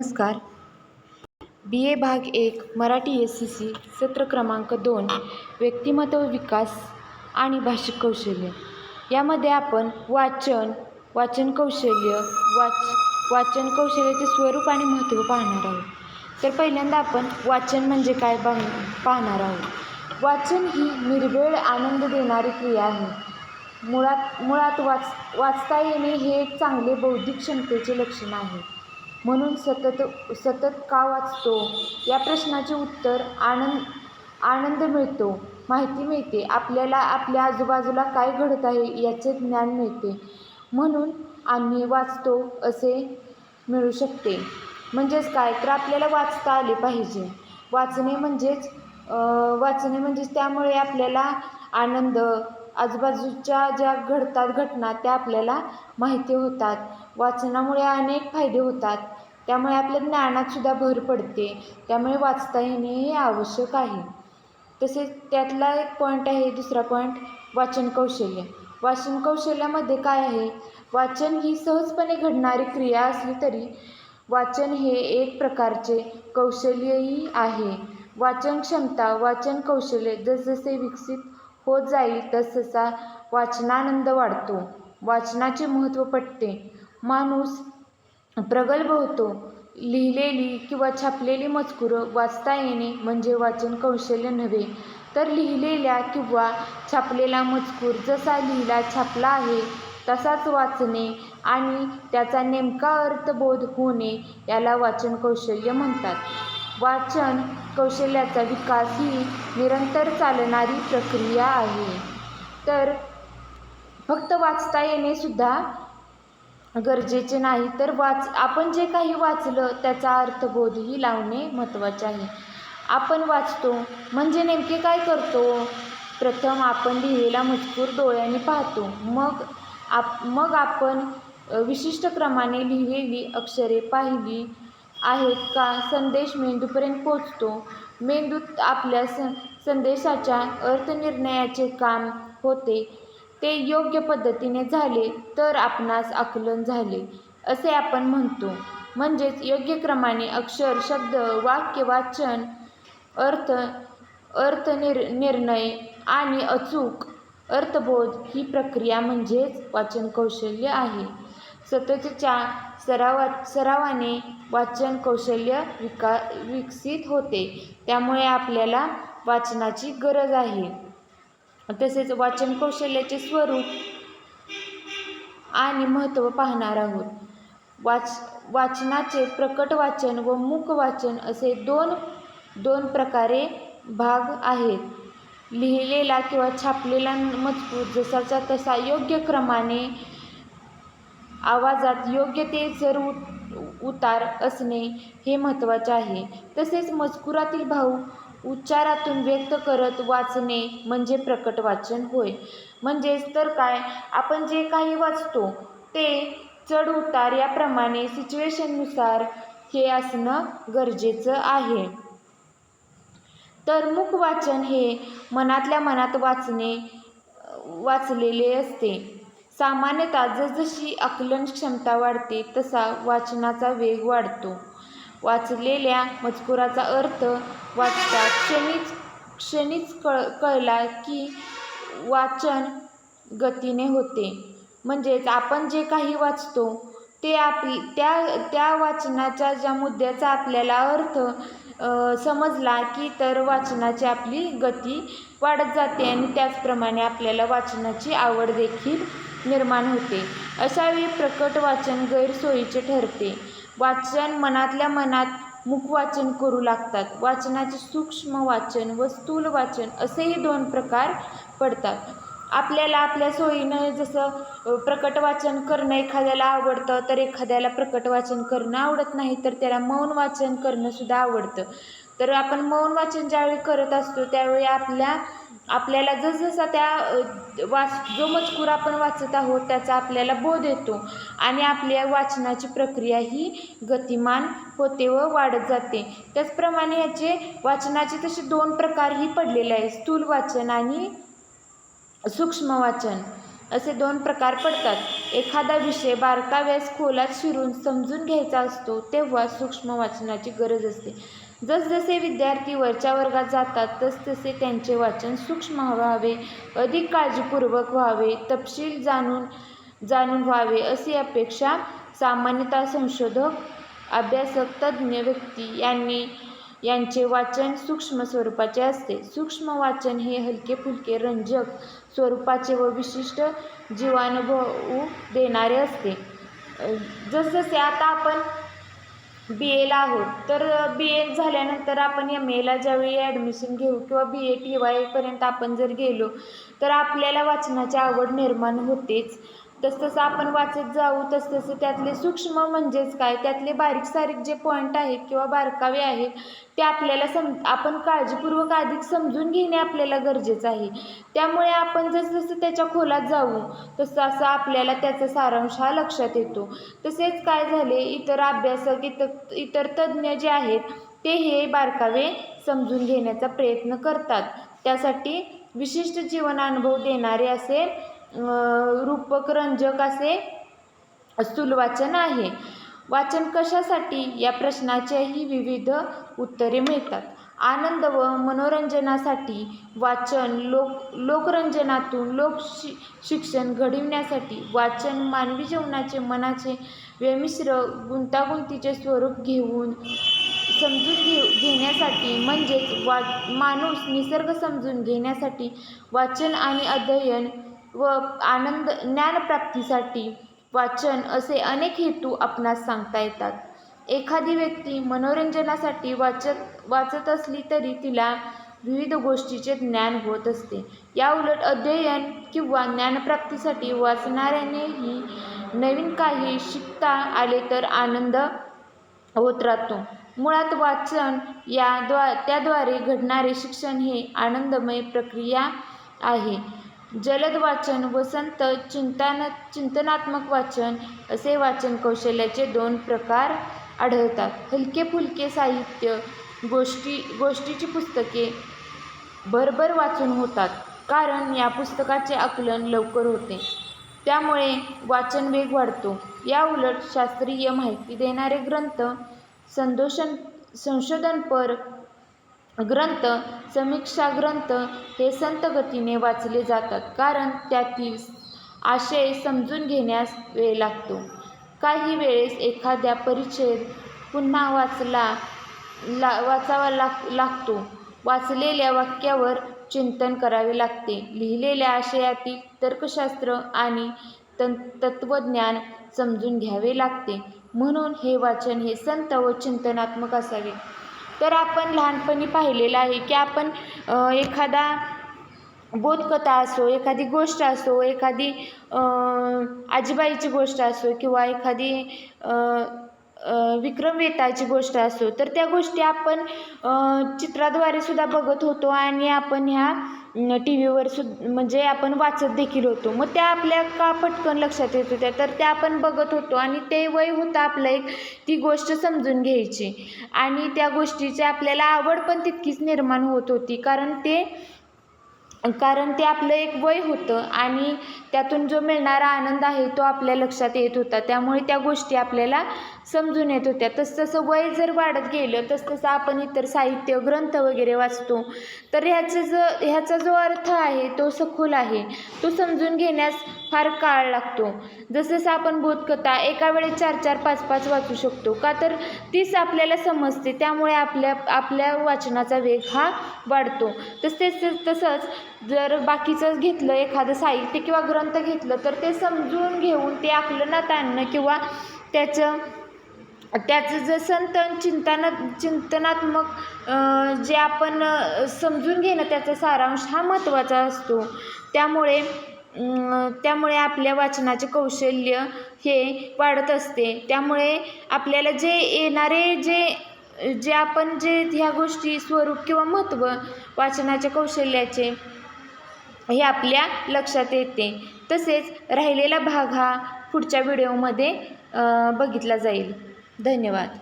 नमस्कार. बी ए भाग एक मराठी एस सी सी सत्र क्रमांक दोन व्यक्तिमत्व विकास आणि भाषिक कौशल्य. यामध्ये आपण वाचन वाचन कौशल्य वाच वाचन कौशल्याचे स्वरूप आणि महत्त्व पाहणार आहोत. तर पहिल्यांदा आपण वाचन म्हणजे काय पाह पाहणार आहोत. वाचन ही निर्वेळ आनंद देणारी क्रिया आहे. मुळात मुळात वाच वाचता येणे हे एक चांगले बौद्धिक क्षमतेचे लक्षण आहे. म्हणून सतत सतत का वाचतो? या प्रश्नाचे उत्तर आनंद आनंद मिळतो. माहिती मिळते. आपल्याला आपल्या आजूबाजूला काय घडत आहे याचे ज्ञान मिळते. म्हणून आम्ही वाचतो असे मिळू शकते. म्हणजेच काय? तर आपल्याला वाचता आले पाहिजे. वाचणे म्हणजेच वाचणे म्हणजेच त्यामुळे आपल्याला आनंद आजूबाजूच्या ज्या घडतात घटना त्या आपल्याला माहिती होतात. वाचनामुळे अनेक फायदे होतात. त्यामुळे आपल्या ज्ञानातसुद्धा भर पडते. त्यामुळे वाचता येणे हे आवश्यक आहे. तसेच त्यातला एक पॉईंट आहे दुसरा पॉईंट वाचन कौशल्य. वाचन कौशल्यामध्ये काय आहे? वाचन ही सहजपणे घडणारी क्रिया असली तरी वाचन हे एक प्रकारचे कौशल्यही आहे. वाचन क्षमता वाचन कौशल्य जसजसे विकसित होत जाईल तसतसा वाचनानंद वाढतो. वाचनाचे महत्त्व पटते. माणूस प्रगल्भ होतो. लिहिलेली किंवा छापलेली मजकुरं वाचता येणे म्हणजे वाचन कौशल्य नव्हे. तर लिहिलेल्या किंवा छापलेला मजकूर जसा लिहिला छापला आहे तसाच वाचणे आणि त्याचा नेमका अर्थबोध होणे याला वाचन कौशल्य म्हणतात. वाचन कौशल्याचा विकास ही निरंतर चालणारी प्रक्रिया आहे. तर फक्त वाचता येणेसुद्धा गरजेचे नाही. तर वाच आपण जे काही वाचलं त्याचा अर्थबोधही लावणे महत्त्वाचे आहे. आपण वाचतो म्हणजे नेमके काय करतो? प्रथम आपण लिहिलेला मजकूर डोळ्यांनी पाहतो. मग आप मग आपण विशिष्ट क्रमाने लिहिलेली अक्षरे पाहिली. आहेत का? संदेश मेंदूपर्यंत पोचतो मेंदूत आपल्या स संदेशाच्या अर्थनिर्णयाचे काम होते. ते योग्य पद्धतीने झाले तर आपणास आकलन झाले असे आपण म्हणतो. म्हणजेच योग्य क्रमाने अक्षर शब्द वाक्य वाचन अर्थ अर्थनिर निर्णय आणि अचूक अर्थबोध ही प्रक्रिया म्हणजेच वाचन कौशल्य आहे. सततच्या सरावा सरावाने वाचन कौशल्य विका विकसित होते. त्यामुळे आपल्याला वाचनाची गरज आहे. तसेच वाचन कौशल्याचे स्वरूप आणि महत्त्व पाहणार आहोत. वाच वाचनाचे प्रकट वाचन व मूक वाचन असे दोन दोन प्रकारे भाग आहेत. लिहिलेला किंवा छापलेला मजकूर जसाचा तसा योग्य क्रमाने आवाजात योग्य ते चर उतार असणे हे महत्त्वाचे आहे. तसेच मजकुरातील भाव उच्चारातून व्यक्त करत वाचणे म्हणजे प्रकट वाचन होय. म्हणजेच तर काय? आपण जे काही वाचतो ते चढ उतार याप्रमाणे सिच्युएशननुसार हे असणं गरजेचं आहे. तर मुख वाचन हे मनातल्या मनात वाचणे वाचलेले असते. सामान्यतः जसजशी आकलन क्षमता वाढते तसा वाचनाचा वेग वाढतो. वाचलेल्या मजकुराचा अर्थ वाचता क्षणीच क्षणीच कळ कळला की वाचन गतीने होते. म्हणजेच आपण जे काही वाचतो ते आपली त्या त्या वाचनाच्या ज्या मुद्द्याचा आपल्याला अर्थ समजला की तर वाचनाची आपली गती वाढत जाते आणि त्याचप्रमाणे आपल्याला वाचनाची आवड देखील निर्माण होते. अशावेळी प्रकट वाचन गैरसोयीचे ठरते. वाचन मनातल्या मनात मुखवाचन करू लागतात. वाचनाचे सूक्ष्म वाचन व स्थूल वाचन असेही दोन प्रकार पडतात. आपल्याला आपल्या सोयीनं जसं प्रकट वाचन करणं एखाद्याला आवडतं तर एखाद्याला प्रकट वाचन करणं आवडत नाही तर त्याला मौन वाचन करणंसुद्धा आवडतं. तर आपण मौन वाचन ज्यावेळी करत असतो त्यावेळी आपल्या आपल्याला जसजसा त्या वाच जो मजकूर आपण वाचत आहोत त्याचा आपल्याला बोध येतो आणि आपल्या वाचनाची प्रक्रिया ही गतिमान होते व वाढत जाते. त्याचप्रमाणे ह्याचे वाचनाचे तसे दोन प्रकारही पडलेले आहे स्थूल वाचन आणि सूक्ष्म वाचन. असे दोन प्रकार पडतात. एखादा विषय बारकाव्यास खोलात शिरून समजून घ्यायचा असतो तेव्हा सूक्ष्म वाचनाची गरज असते. जसजसे विद्यार्थी वरच्या वर्गात जातात तसतसे त्यांचे वाचन सूक्ष्म व्हावे अधिक काळजीपूर्वक व्हावे तपशील जाणून जाणून व्हावे अशी अपेक्षा सामान्यतः संशोधक अभ्यासक तज्ज्ञ व्यक्ती यांनी यांचे वाचन सूक्ष्म स्वरूपाचे असते. सूक्ष्म वाचन हे हलके फुलके रंजक स्वरूपाचे व विशिष्ट जीवानुभव देणारे असते. जसजसे आता आपण बी एला आहोत. तर बी ए झाल्यानंतर आपण एम एला ज्यावेळी ॲडमिशन घेऊ किंवा बी ए टी वायपर्यंत आपण जर गेलो तर आपल्याला वाचनाची आवड निर्माण होतेच. तसतसं आपण वाचत जाऊ तसतसं त्यातले सूक्ष्म म्हणजेच काय त्यातले बारीक सारीक जे पॉईंट आहेत किंवा बारकावे आहेत ते आपल्याला सम आपण काळजीपूर्वक अधिक समजून घेणे आपल्याला गरजेचं आहे. त्यामुळे आपण जसजसं त्याच्या खोलात जाऊ तसं असं आपल्याला त्याचा सारांश हा लक्षात येतो. तसेच काय झाले इतर अभ्यासक इतर इतर तज्ज्ञ जे आहेत ते हे बारकावे समजून घेण्याचा प्रयत्न करतात. त्यासाठी विशिष्ट जीवन अनुभव देणारे असे रूपक रंजक असे स्थूलवाचन आहे. वाचन कशासाठी? या प्रश्नाचेही विविध उत्तरे मिळतात. आनंद व मनोरंजनासाठी वाचन लोक लोकरंजनातून लोक शि शिक्षण घडविण्यासाठी वाचन मानवी जीवनाचे मनाचे व्यमिश्र गुंतागुंतीचे स्वरूप घेऊन समजून घेऊ घेण्यासाठी म्हणजेच वा माणूस निसर्ग समजून घेण्यासाठी वाचन आणि अध्ययन व आनंद ज्ञानप्राप्तीसाठी वाचन असे अनेक हेतू आपणास सांगता येतात. एखादी व्यक्ती मनोरंजनासाठी वाचत वाचत असली तरी तिला विविध गोष्टीचे ज्ञान होत असते. याउलट अध्ययन किंवा ज्ञानप्राप्तीसाठी वाचणाऱ्यानेही नवीन काही शिकता आले तर आनंद होत राहतो. मुळात वाचन याद्वा त्याद्वारे घडणारे शिक्षण हे आनंदमय प्रक्रिया आहे. जलद वाचन वसंत चिंतन चिंतनात्मक वाचन असे वाचन कौशल्याचे दोन प्रकार आढळतात. हलके फुलके साहित्य गोष्टी गोष्टीची पुस्तके भरभर वाचून होतात कारण या पुस्तकाचे आकलन लवकर होते. त्यामुळे वाचन वेग वाढतो. या उलट शास्त्रीय माहिती देणारे ग्रंथ संदोषण संशोधनपर ग्रंथ समीक्षा ग्रंथ हे संत गतीने वाचले जातात. कारण त्यातील आशय समजून घेण्यास वेळ लागतो. काही वेळेस एखाद्या परिच्छेद पुन्हा वाचला ला वाचावा लाग लागतो. वाचलेल्या वाक्यावर चिंतन करावे लागते. लिहिलेल्या आशयातील तर्कशास्त्र आणि तं तत्त्वज्ञान समजून घ्यावे लागते. म्हणून हे वाचन हे संत व चिंतनात्मक असावे. तर आपण लहानपणी पाहिलेलं आहे की आपण एखादा बोधकथा असो एखादी गोष्ट असो एखादी आजीबाईची गोष्ट असो किंवा एखादी विक्रम वेताची गोष्ट असो तर त्या गोष्टी आपण चित्राद्वारे सुद्धा बघत होतो आणि आपण ह्या टी व्हीवर सु म्हणजे आपण वाचत देखील होतो. मग त्या आपल्या का पटकन लक्षात येत होत्या? तर त्या आपण बघत होतो आणि ते वय होतं आपलं एक ती गोष्ट समजून घ्यायची. आणि त्या गोष्टीची आपल्याला आवड पण तितकीच निर्माण होत होती. कारण ते कारण ते आपलं एक वय होतं आणि त्यातून जो मिळणारा आनंद आहे तो आपल्या लक्षात येत होता. त्यामुळे त्या गोष्टी आपल्याला समजून येत होत्या. तसतसं वय जर वाढत गेलं तसतसं आपण इतर साहित्य ग्रंथ वगैरे वाचतो. तर ह्याचं ज ह्याचा जो अर्थ आहे तो सखोल आहे. तो समजून घेण्यास फार काळ लागतो. जसं आपण बोधकथा एका वेळेस चार चार पाच पाच वाचू शकतो. का तर तीच आपल्याला समजते. त्यामुळे आपल्या आपल्या वाचनाचा वेग हा वाढतो. तसेच तसंच जर बाकीचं घेतलं एखादं साहित्य किंवा ग्रंथ घेतलं तर ते समजून घेऊन ते आकलनात आणणं किंवा त्याचं त्याचं जर संतन चिंतन चिंतनात्मक जे आपण समजून घेणं त्याचा सारांश हा महत्त्वाचा असतो. त्यामुळे त्यामुळे आपल्या वाचनाचे कौशल्य हे वाढत असते. त्यामुळे आपल्याला जे येणारे जे जे आपण जे ह्या गोष्टी स्वरूप किंवा महत्त्व वाचनाच्या कौशल्याचे हे आपल्या लक्षात येते. तसेच राहिलेला भाग हा पुढच्या व्हिडिओमध्ये बघितला जाईल. धन्यवाद